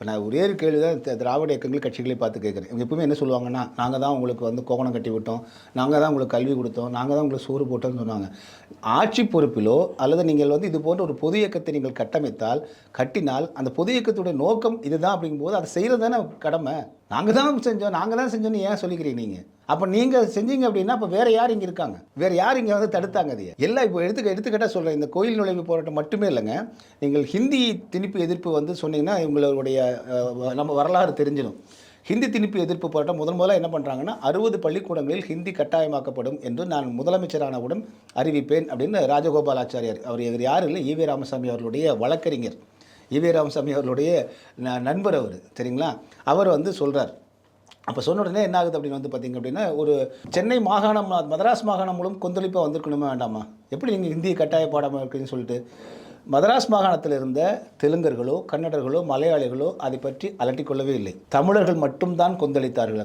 இப்போ நான் ஒரே ஒரு கேள்வி தான் திராவிட இயக்கங்கள் கட்சிகளை பார்த்து கேட்குறேன். இவங்க எப்பவுமே என்ன சொல்லுவாங்கன்னா நாங்கள் தான் உங்களுக்கு வந்து கோகணம் கட்டி விட்டோம். நாங்கள் தான் உங்களுக்கு கல்வி கொடுத்தோம். நாங்கள் தான் உங்களுக்கு சோறு போட்டோம்னு சொன்னாங்க. ஆட்சி பொறுப்பிலோ அல்லது நீங்கள் வந்து இது போன்ற ஒரு பொது இயக்கத்தை நீங்கள் கட்டமைத்தால் கட்டினால் அந்த பொது இயக்கத்துடைய நோக்கம் இதுதான் அப்படிங்கும்போது அதை செய்கிறது தானே கடமை? நாங்கள் தான் செஞ்சோம் நாங்கள் தான் செஞ்சோன்னு ஏன் சொல்லிக்கிறீங்க நீங்கள் அப்போ நீங்கள் செஞ்சீங்க அப்படின்னா அப்போ வேறு யார் இங்கே இருக்காங்க? வேறு யார் இங்கே வந்து தடுத்தாங்க அதையே? எல்லாம் இப்போ எடுத்துக்க எடுத்துக்கிட்டால் சொல்கிறேன் இந்த கோயில் நுழைவு போராட்டம் மட்டுமே இல்லைங்க. நீங்கள் ஹிந்தி திணிப்பு எதிர்ப்பு வந்து சொன்னீங்கன்னா இவங்களுடைய நம்ம வரலாறு தெரிஞ்சிடும். ஹிந்தி திணிப்பு எதிர்ப்பு போராட்டம் முதன் முதலாக என்ன பண்ணுறாங்கன்னா அறுபது பள்ளிக்கூடங்களில் ஹிந்தி கட்டாயமாக்கப்படும் என்று நான் முதலமைச்சரானவுடன் அறிவிப்பேன் அப்படின்னு ராஜகோபாலாச்சாரியார். அவர் இவர் யார் இல்லை? ஈவே ராமசாமி அவர்களுடைய வழக்கறிஞர். ஈவே ராமசாமி அவர்களுடைய ந- நண்பர் அவர் சரிங்களா? அவர் வந்து சொல்கிறார் அப்போ சொன்ன உடனே என்ன ஆகுது அப்படின்னு வந்து பார்த்தீங்க அப்படின்னா ஒரு சென்னை மாகாணம் மதராஸ் மாகாணம் மூலம் கொந்தளிப்பாக வந்திருக்கணுமா வேண்டாமா? எப்படி நீங்கள் இந்திய கட்டாய பாடமாக இருக்குதுன்னு சொல்லிட்டு. மதராஸ் மாகாணத்தில் இருந்த தெலுங்கர்களோ கன்னடர்களோ மலையாளிகளோ அதை பற்றி அலட்டிக் கொள்ளவே இல்லை. தமிழர்கள் மட்டும்தான் கொந்தளித்தார்கள்.